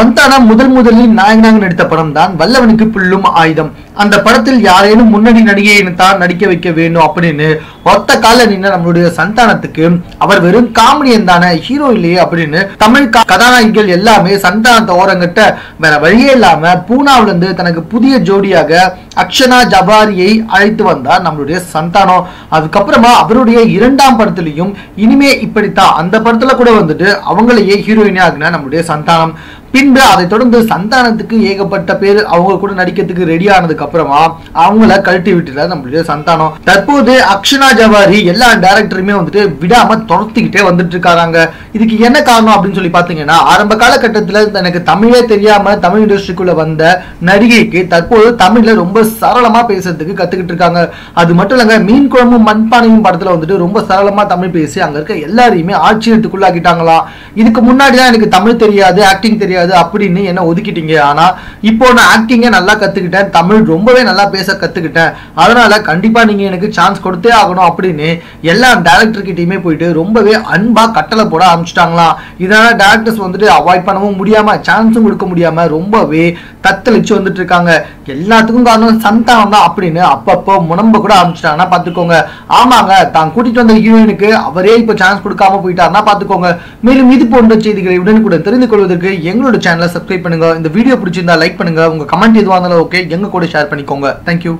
சந்தானம் முதல் முதலில் நாயகனாக நடித்த படம் தான் வல்லவனுக்கு புல்லும் ஆயுதம். அந்த படத்தில் யாரேனும் முன்னணி நடிகையை தான் நடிக்க வைக்க வேண்டும் அப்படின்னு ஒத்த கால நின்று நம்மளுடைய சந்தானத்துக்கு அவர் வெறும் காமெடியன் தானே ஹீரோ இல்லையே அப்படின்னு தமிழ் கதாநாயகிகள் எல்லாமே சந்தானத்தை ஓரங்கிட்ட வேற வழியே இல்லாம பூனாவில இருந்து தனக்கு புதிய ஜோடியாக அக்ஷனா ஜபாரியை அழைத்து வந்தார் நம்மளுடைய சந்தானம். அதுக்கப்புறமா அவருடைய இரண்டாம் படத்திலையும் இனிமே இப்படித்தான். அந்த படத்துல கூட வந்துட்டு அவங்களையே ஹீரோயினே ஆகுன நம்மளுடைய சந்தானம். பின்பு அதை தொடர்ந்து சந்தானத்துக்கு ஏகப்பட்ட பேர் அவங்க கூட நடிக்கிறதுக்கு ரெடி ஆனதுக்கு அப்புறமா அவங்கள கழட்டி விட்டுல நம்மளுடைய சந்தானம். தற்போது அக்ஷனா ஜவாரி எல்லா டேரக்டருமே வந்துட்டு விடாம துரத்திக்கிட்டே வந்துட்டு இருக்காங்க. இதுக்கு என்ன காரணம் அப்படின்னு சொல்லி பாத்தீங்கன்னா ஆரம்ப காலகட்டத்தில் எனக்கு தமிழே தெரியாம தமிழ் இண்டஸ்ட்ரிக்குள்ள வந்த நடிகைக்கு தற்போது தமிழ்ல ரொம்ப சரளமா பேசுறதுக்கு கத்துக்கிட்டு இருக்காங்க. அது மட்டும் இல்லங்க மீன் குழம்பும் மண்பானையும் படத்துல வந்துட்டு ரொம்ப சரளமா தமிழ் பேசி அங்க இருக்க எல்லாரையுமே ஆச்சரியத்துக்குள்ளாக்கிட்டாங்களாம் இதுக்கு முன்னாடி தான் எனக்கு தமிழ் தெரியாது ஆக்டிங் தெரியாது. அப்படின்னு என்ன ஒதுக்கிட்டீங்க? ஆனா இப்போ நான் ஆக்டிங்கை நல்லா கத்துக்கிட்டேன் தமிழ் ரொம்பவே நல்லா பேச கத்துக்கிட்டேன். அதனால கண்டிப்பா நீங்க எனக்கு சான்ஸ் கொடுத்தே ஆகணும் அப்படின்னு எல்லா டேரக்டர் கிட்டயுமே போயிட்டு ரொம்பவே அன்பா கட்டளை போட ஆரம்பிச்சிட்டாங்களாம் இதனால டேரக்டர்ஸ் வந்துட்டு அவாய்ட் பண்ணவும் முடியாம சான்ஸும் கொடுக்க முடியாம ரொம்பவே தத்தளிச்சு வந்துட்டு இருக்காங்க. எல்லாத்துக்கும் காரணம் சந்தானம் தான் அப்படின்னு அப்பப்போ முனம்ப கூட ஆரம்பிச்சிட்டாங்கன்னா பாத்துக்கோங்க ஆமாங்க தான் கூட்டிட்டு வந்த ஹீரோயினுக்கு அவரே இப்போ சான்ஸ் கொடுக்காம போயிட்டாருன்னா பாத்துக்கோங்க மேலும் இது போன்ற செய்திகளை உடனுக்குடன் தெரிந்து கொள்வதற்கு எங்களோட சேனலை சப்ஸ்கிரைப் பண்ணுங்க. இந்த வீடியோ பிடிச்சிருந்தா லைக் பண்ணுங்க. உங்க கமெண்ட் எதுவாக இருந்தாலும் ஓகே எங்க கூட ஷேர் பண்ணிக்கோங்க. தேங்க்யூ